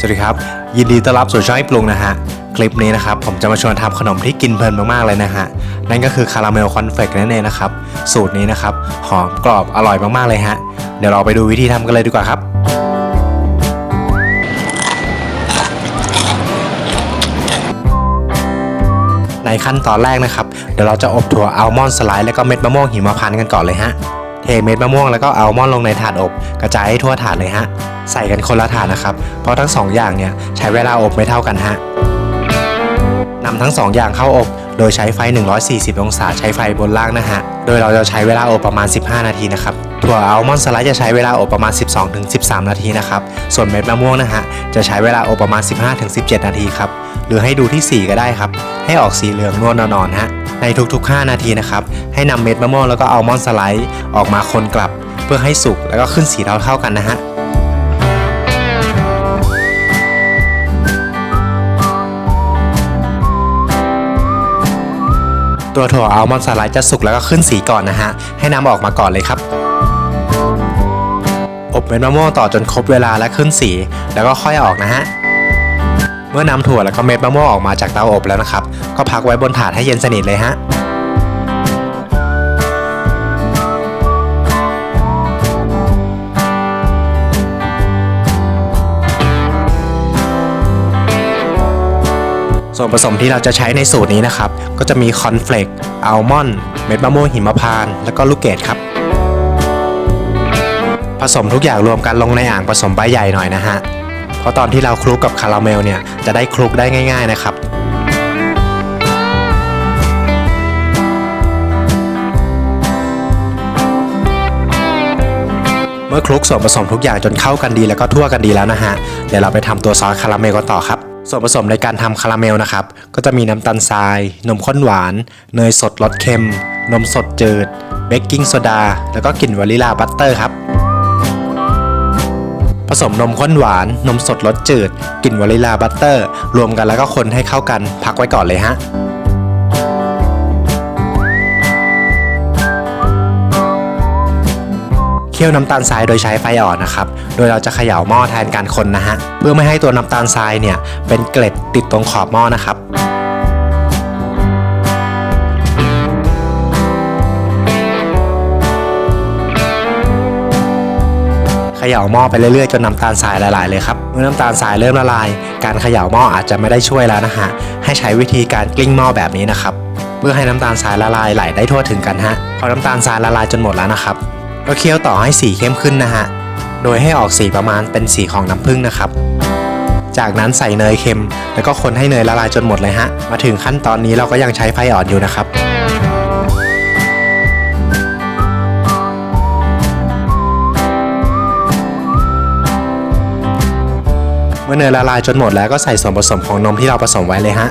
สวัสดีครับ ยินดีต้อนรับสู่ช่องให้ปรุงนะฮะ คลิปนี้นะครับ ผมจะมาชวนทำขนมที่กินเพลินมากๆเลยนะฮะ นั่นก็คือคาราเมลคอนเฟกนั่นเองนะครับ สูตรนี้นะครับ หอมกรอบอร่อยมากๆเลยฮะ เดี๋ยวเราไปดูวิธีทำกันเลยดีกว่าครับในขั้นตอนแรกนะครับ เดี๋ยวเราจะอบถั่วอัลมอนด์สไลด์แล้วก็เม็ดมะม่วงหิมพานต์กันก่อนเลยฮะ เทเม็ดมะม่วงแล้วก็อัลมอนด์ลงในถาดอบ กระจายให้ทั่วถาดเลยฮะ ใส่กันคนละถาดนะครับ เพราะทั้งสองอย่างเนี่ยใช้เวลาอบไม่เท่ากันฮะนำทั้ง 2 อย่างเข้าอบ โดยใช้ไฟ 140 องศาใช้ไฟบนล่างนะฮะ โดยเราจะใช้เวลาอบประมาณ 15 นาทีนะครับ ถั่วอัลมอนด์สไลด์จะใช้เวลาอบประมาณ 12-13 นาทีนะครับ ส่วนเม็ดมะม่วงนะฮะ จะใช้เวลาอบประมาณ 15-17 นาทีครับ หรือให้ดูที่สีก็ได้ครับ ให้ออกสีเหลืองนวลนอนๆฮะ ในทุกๆ 5 นาทีนะครับ ให้นำเม็ดมะม่วงแล้วก็อัลมอนด์สไลด์ออกมาคนกลับ เพื่อให้สุกแล้วก็ขึ้นสีเท่าๆกันนะฮะตัวถั่วอัลมอนด์สไลด์จะสุกแล้วก็ขึ้นสีก่อนนะฮะ ให้นำออกมาก่อนเลยครับ อบเม็ดมะม่วงต่อจนครบเวลาและขึ้นสี แล้วก็ค่อยออกนะฮะ เมื่อนำถั่วแล้วก็เม็ดมะม่วงออกมาจากเตาอบแล้วนะครับ ก็พักไว้บนถาดให้เย็นสนิทเลยฮะ ส่วนผสมที่เราจะใช้ในสูตรนี้นะครับ ก็จะมีคอนเฟลกอัลมอนด์เม็ดมะม่วงหิมพานต์แล้วก็ลูกเกดครับ ผสมทุกอย่างรวมกันลงในอ่างผสมใบใหญ่หน่อยนะฮะ เพราะตอนที่เราคลุกกับคาราเมลเนี่ยจะได้คลุกได้ง่าย ๆนะครับเมื่อคลุกส่วนผสมทุกอย่างจนเข้ากันดีแล้วก็ทั่วกันดีแล้วนะฮะ เดี๋ยวเราไปทำตัวซอสคาราเมลกันต่อครับ ส่วนผสมในการทำคาราเมลนะครับ ก็จะมีน้ำตาลทราย นมข้นหวาน เนยสดรสเค็ม นมสดจืด เบกกิ้งโซดา แล้วก็กลิ่นวานิลาบัตเตอร์ครับ ผสมนมข้นหวาน นมสดรสจืด กลิ่นวานิลาบัตเตอร์ รวมกันแล้วก็คนให้เข้ากัน พักไว้ก่อนเลยฮะ เคี่ยวน้ำตาลทรายโดยใช้ไฟอ่อนนะครับ โดยเราจะเขย่าหม้อแทนการคนนะฮะ เพื่อไม่ให้ตัวน้ำตาลทรายเนี่ยเป็นเกล็ดติดตรงขอบหม้อนะครับเขย่าหม้อไปเรื่อยๆจนน้ำตาลทรายละลายเลยครับ เมื่อน้ำตาลทรายเริ่มละลาย การเขย่าหม้ออาจจะไม่ได้ช่วยแล้วนะฮะ ให้ใช้วิธีการกลิ้งหม้อแบบนี้นะครับ เพื่อให้น้ำตาลทรายละลายไหลได้ทั่วถึงกันฮะ พอน้ำตาลทรายละลายจนหมดแล้วนะครับ ก็เคี่ยวต่อให้สีเข้มขึ้นนะฮะ โดยให้ออกสีประมาณเป็นสีของน้ำผึ้งนะครับ จากนั้นใส่เนยเค็ม แล้วก็คนให้เนยละลายจนหมดเลยฮะ มาถึงขั้นตอนนี้เราก็ยังใช้ไฟอ่อนอยู่นะครับเมื่อเนยละลายจนหมดแล้วก็ใส่ส่วนผสมของนมที่เราผสมไว้เลยฮะ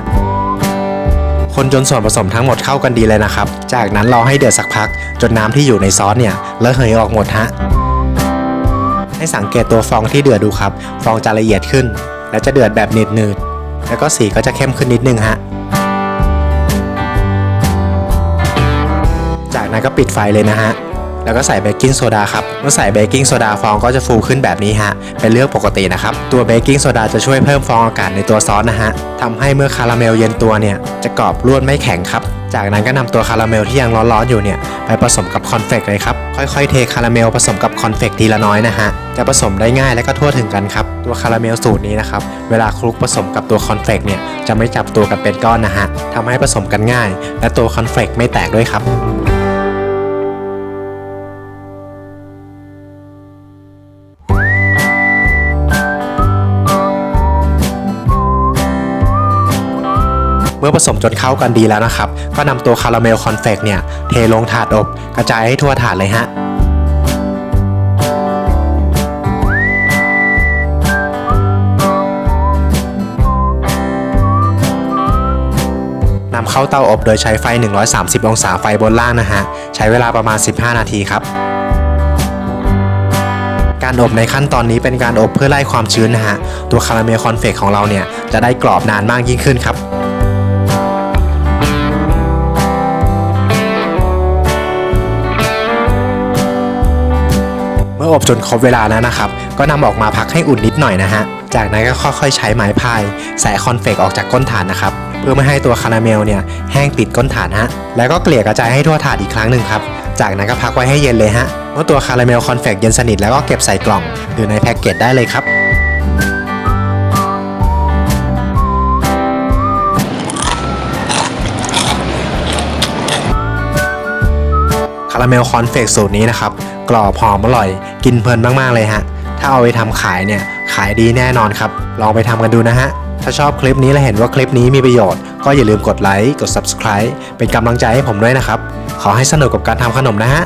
คนจนส่วนผสมทั้งหมดเข้ากันดีเลยนะครับ จากนั้นรอให้เดือดสักพัก จนน้ำที่อยู่ในซอสเนี่ยระเหยออกหมดฮะ ให้สังเกตตัวฟองที่เดือดดูครับ ฟองจะละเอียดขึ้น และจะเดือดแบบหนืดๆแล้วก็สีก็จะเข้มขึ้นนิดนึงฮะ จากนั้นก็ปิดไฟเลยนะฮะ แล้วก็ใส่เบกกิ้งโซดาครับเมื่อใส่เบกกิ้งโซดาฟองก็จะฟูขึ้นแบบนี้ฮะเป็นเรื่องปกตินะครับตัวเบกกิ้งโซดาจะช่วยเพิ่มฟองอากาศในตัวซอสนะฮะทำให้เมื่อคาราเมลเย็นตัวเนี่ยจะกรอบร่วนไม่แข็งครับจากนั้นก็นำตัวคาราเมลที่ยังร้อนๆอยู่เนี่ยไปผสมกับคอนเฟกเลยครับค่อยๆเทคาราเมลผสมกับคอนเฟกทีละน้อยนะฮะจะผสมได้ง่ายและก็ทั่วถึงกันครับตัวคาราเมลสูตรนี้นะครับเวลาคลุกผสมกับตัวคอนเฟกเนี่ยจะไม่จับตัวกันเป็นก้อนนะฮะทำให้ผสมกันง่าย และตัวคอนเฟกไม่แตกด้วยครับ เมื่อผสมจนเข้ากันดีแล้วนะครับ ก็นำตัวคาราเมลคอนเฟกเนี่ยเทลงถาดอบ กระจายให้ทั่วถาดเลยฮะนำเข้าเตาอบโดยใช้ไฟ 130 องศาไฟบนล่างนะฮะ ใช้เวลาประมาณ 15 นาทีครับ การอบในขั้นตอนนี้เป็นการอบเพื่อไล่ความชื้นนะฮะ ตัวคาราเมลคอนเฟกของเราเนี่ย จะได้กรอบนานมากยิ่งขึ้นครับ ออบจนครบเวลาแล้วนะครับ ก็นำออกมาพักให้อุ่นนิดหน่อยนะฮะ จากนั้นก็ค่อยๆ ใช้ไม้พายแสะคอนเฟกออกจากก้นถาดนะครับ เพื่อไม่ให้ตัวคาราเมลเนี่ยแห้งติดก้นถาดฮะ แล้วก็เกลี่ยกระจายให้ทั่วถาดอีกครั้งหนึ่งครับ จากนั้นก็พักไว้ให้เย็นเลยฮะ เมื่อตัวคาราเมลคอนเฟกเย็นสนิทแล้วก็เก็บใส่กล่อง หรือในแพ็กเกจได้เลยครับคาราเมลคอนเฟกสูตรนี้นะครับ กรอบหอมอร่อย กินเพลินมากๆเลยฮะ ถ้าเอาไปทำขายเนี่ยขายดีแน่นอนครับ ลองไปทำกันดูนะฮะ ถ้าชอบคลิปนี้และเห็นว่าคลิปนี้มีประโยชน์ ก็อย่าลืมกดไลค์ กด subscribe เป็นกำลังใจให้ผมด้วยนะครับ ขอให้สนุกกับการทำขนมนะฮะ